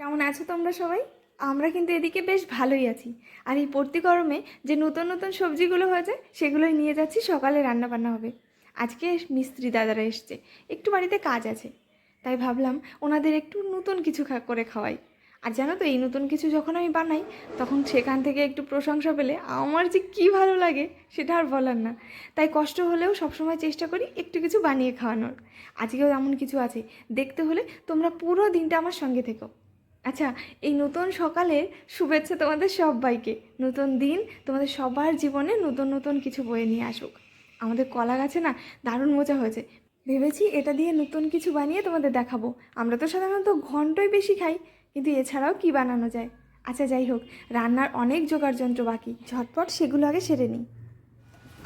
কেমন আছো তোমরা সবাই? আমরা কিন্তু এদিকে বেশ ভালোই আছি। আর এই পড়তি গরমে যে নতুন নতুন সবজিগুলো হয়েছে, সেগুলোই নিয়ে যাচ্ছি, সকালে রান্না বান্না হবে। আজকে মিস্ত্রি দাদারা এসছে, একটু বাড়িতে কাজ আছে। তাই ভাবলাম ওনাদের একটু নতুন কিছু করে খাওয়াই। আর জানো তো, এই নতুন কিছু যখন আমি বানাই, তখন সেখান থেকে একটু প্রশংসা পেলে আমার যে কী ভালো লাগে, সেটা আর বলার না। তাই কষ্ট হলেও সবসময় চেষ্টা করি একটু কিছু বানিয়ে খাওয়ানোর। আজকেও এমন কিছু আছে, দেখতে হলে তোমরা পুরো দিনটা আমার সঙ্গে থেকো। আচ্ছা এই নতুন সকালে শুভেচ্ছা তোমাদের সবাইকে। নতুন দিন, তোমাদের সবার জীবনে নতুন নতুন কিছু বয়ে নিয়ে আসুক। আমাদের কলা গাছে না দারুণ মোচা হয়েছে। ভেবেছি এটা দিয়ে নতুন কিছু বানিয়ে তোমাদের দেখাবো। আমরা তো সাধারণত ঘন্টই বেশি খাই, কিন্তু এছাড়াও কি বানানো যায়? আচ্ছা যাই হোক, রান্নার অনেক জোগাড় যন্ত্র বাকি। ঝটপট সেগুলো আগে সেরে নিই।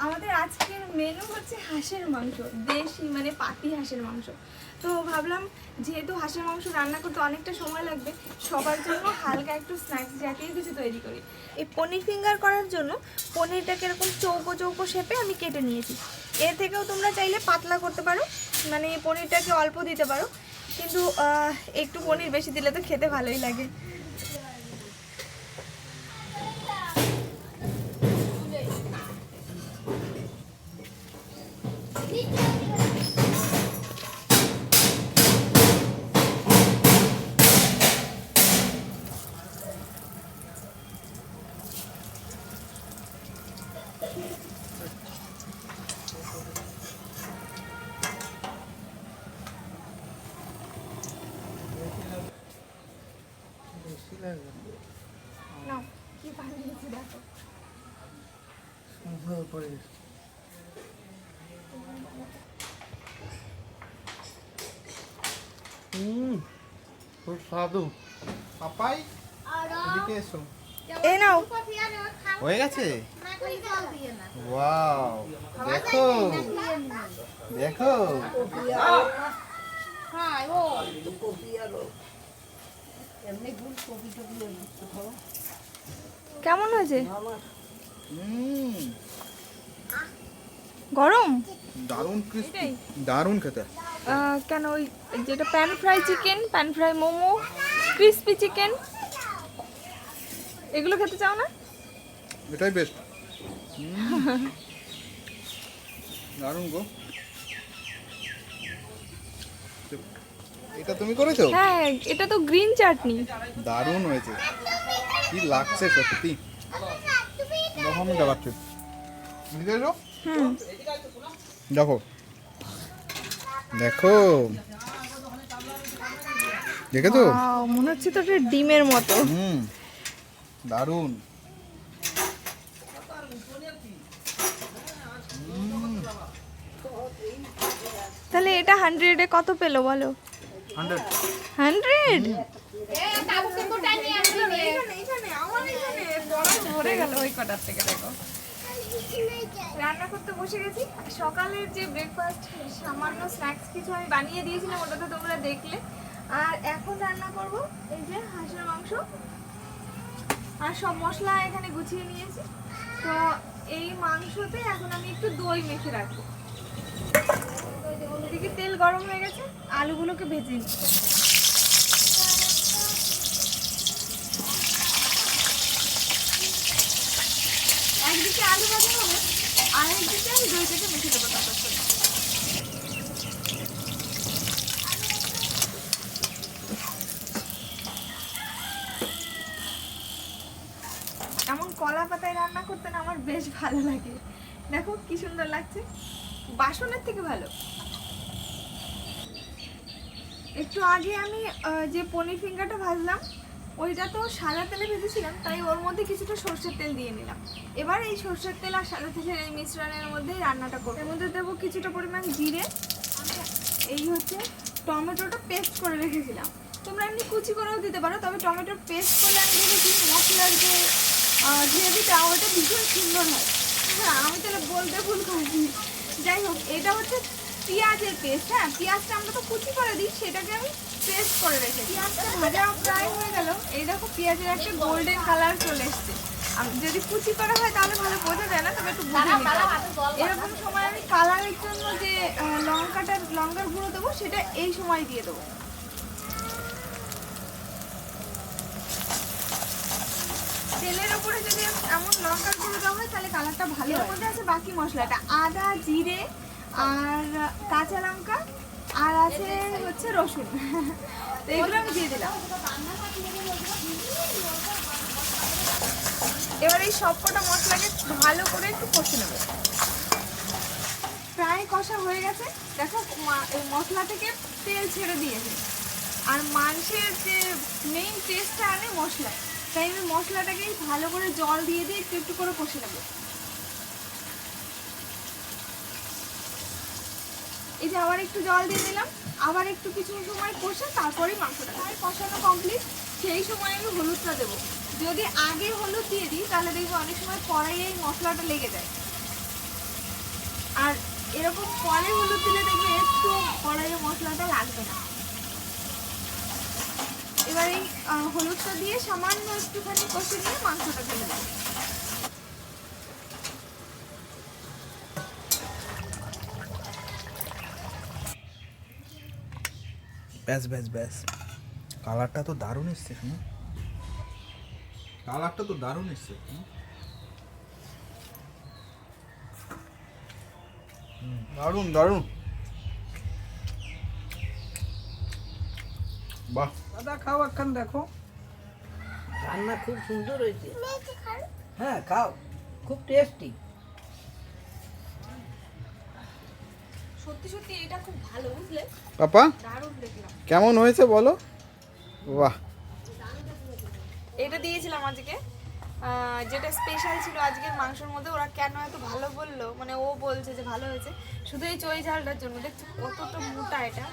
আমাদের আজকের মেনু হচ্ছে হাঁসের মাংস, দেশি মানে পাতি হাঁসের মাংস। তো ভাবলাম যেহেতু হাঁসের মাংস রান্না করতে অনেকটা সময় লাগবে, সবার জন্য হালকা একটু স্ন্যাক্স জাতীয় কিছু তৈরি করি। এই পনির ফিঙ্গার করার জন্য পনিরটাকে এরকম চৌকো চৌকো শেপে আমি কেটে নিয়েছি। এর থেকেও তোমরা চাইলে পাতলা করতে পারো মানে পনিরটাকে অল্প দিতে পারো। কিন্তু একটু পনির বেশি দিলে তো খেতে ভালোই লাগে। কি বানিয়েছি দেখো। হুম খুব স্বাদু। পাপাই এদিকে এসো। এই নাও। হয়ে গেছে? ওয়াও দেখো। দেখো। কেমন হয়েছে? গরম? দারুণ ক্রিস্পি? দারুণ খেতে। কেন ওই যেটা pan fry chicken pan fry momo crispy chicken এগুলো খেতে চাও না? এটাই বেস্ট দারুণ গো। এটা তুমি করেছ? হ্যাঁ এটা তো গ্রিন চাটনি। দারুণ হয়েছে। কি লাগছে সত্যি? দেখো আমি দেখাচ্ছি বুঝতে দেখো। দেখো। দেখেছ? মনে হচ্ছে তো এটা ডিমের মতো। হুম। দারুণ। তাহলে এটা হান্ড্রেডে কত পেল বলো? হান্ড্রেড? রান্না করতে বসে গেছি। সকালের যে ব্রেকফাস্ট সামান্য স্ন্যাক্স কিছু আমি বানিয়ে দিয়েছিলাম ওটা তো তোমরা দেখলে। আর এখন রান্না করব এই যে হাঁসের মাংস। আর সব মশলা এখানে গুছিয়ে নিয়েছি। তো এই মাংসতে এখন আমি একটু দই মেখে রাখব। ওদিকে তেল গরম হয়ে গেছে, আলুগুলোকে ভেজে নিই একদিকে আলু ভাজা হবে আর একদিকে আমি দইটাকে মেখে দেবো এমন কলা পাতায় রান্না করতে না আমার বেশ ভালো লাগে। দেখো কি সুন্দর লাগছে। বাসনের থেকে ভালো। একটু আগে আমি যে পনির ফিঙ্গারটা ভাজলাম, ওইটা তো সাদা তেলে ভেজেছিলাম, তাই ওর মধ্যে কিছুটা সর্ষের তেল দিয়ে নিলাম। এবার এই সর্ষের তেল আর সাদা তেলের এই মিশ্রণের মধ্যেই রান্নাটা করব। এর মধ্যে দেবো কিছুটা পরিমাণ জিরে। আমি এই হচ্ছে টমেটোটা পেস্ট করে রেখেছিলাম। তোমরা এমনি কুচি করেও দিতে পারো, তবে টমেটোর পেস্ট করলে আমি দেখেছি মশলার যে গ্রেভিটা, ওটা ভীষণ সুন্দর হয়। হ্যাঁ আমি তাহলে বলতে ভুল করছি যাই হোক, এটা হচ্ছে পেঁয়াজের পেস্ট হ্যাঁ পেঁয়াজটা আমরা তো কুচি করে দিই সেটাকে আমি পেস্ট করে রেখেছি। পেঁয়াজটা ভাজা প্রায় হয়ে গেল। এই দেখো পেঁয়াজের একটা গোল্ডেন হ্যাঁ। কালার চলে এসছে। যদি কুচি করা হয় তাহলে ভালো বোঝা যায় না তবে একটু এরকম সময় আমি কালারের জন্য যে লঙ্কাটা লঙ্কার গুঁড়ো দেবো সেটা এই সময় দিয়ে দেবো। তেলের ওপরে যদি এমন লঙ্কার গুঁড়ো দেওয়া হয় তাহলে কালারটা ভালো মধ্যে আছে বাকি মশলাটা। আদা জিরে আর কাঁচা লঙ্কা, আর আছে হচ্ছে রসুন। এগুলো আমি দিয়ে দিলাম। এবার এই সবকটা মশলাকে ভালো করে একটু কষে নেব। প্রায় কষা হয়ে গেছে। দেখো এই মশলা থেকে তেল ছেড়ে দিয়েছে। আর মাংসের যে মেইন টেস্টটা আনে মশলায় তাই আমি মশলাটাকেই ভালো করে জল দিয়ে দিয়ে একটু একটু করে কষে নেব। এই যে আবার একটু জল দিয়ে দিলাম, আবার একটু কিছু সময় কষে তারপরেই মাংসটা। প্রায় কষানো কমপ্লিট সেই সময় আমি হলুদটা দেবো। যদি আগে হলুদ দিয়ে দিই, তাহলে দেখব অনেক সময় কড়াইয়ে এই মশলাটা লেগে যায়। আর এরকম পরে হলুদ দিলে দেখবে একটু কড়াইয়ে মশলাটা লাগবে না। এবার এই হলুদটা দিয়ে সামান্য একটুখানি কষে নিয়ে মাংসটা ঢেলে দেবো। ব্যাস ব্যাস ব্যাস। কালারটা তো দারুণ এসছে শুনো। কালারটা তো দারুণ এসছে দারুণ দারুণ। বাহ। দাদা খাও একখান দেখো। রান্না খুব সুন্দর হয়েছে। হ্যাঁ খাও। খুব টেস্টি সত্যি সত্যি এটা খুব ভালো বুঝলে? পাপা দারুণ দেখলাম। কেমন হয়েছে বলো? বাহ। এটা দিয়েছিলাম আজকে। যেটা স্পেশাল ছিল আজকের মাংসের মধ্যে ওরা কেন এত ভালো বলল? মানে ও বলছে যে ভালো হয়েছে। শুধু এই চই ঝালটার জন্য। দেখছি কতটা মোটা এটা।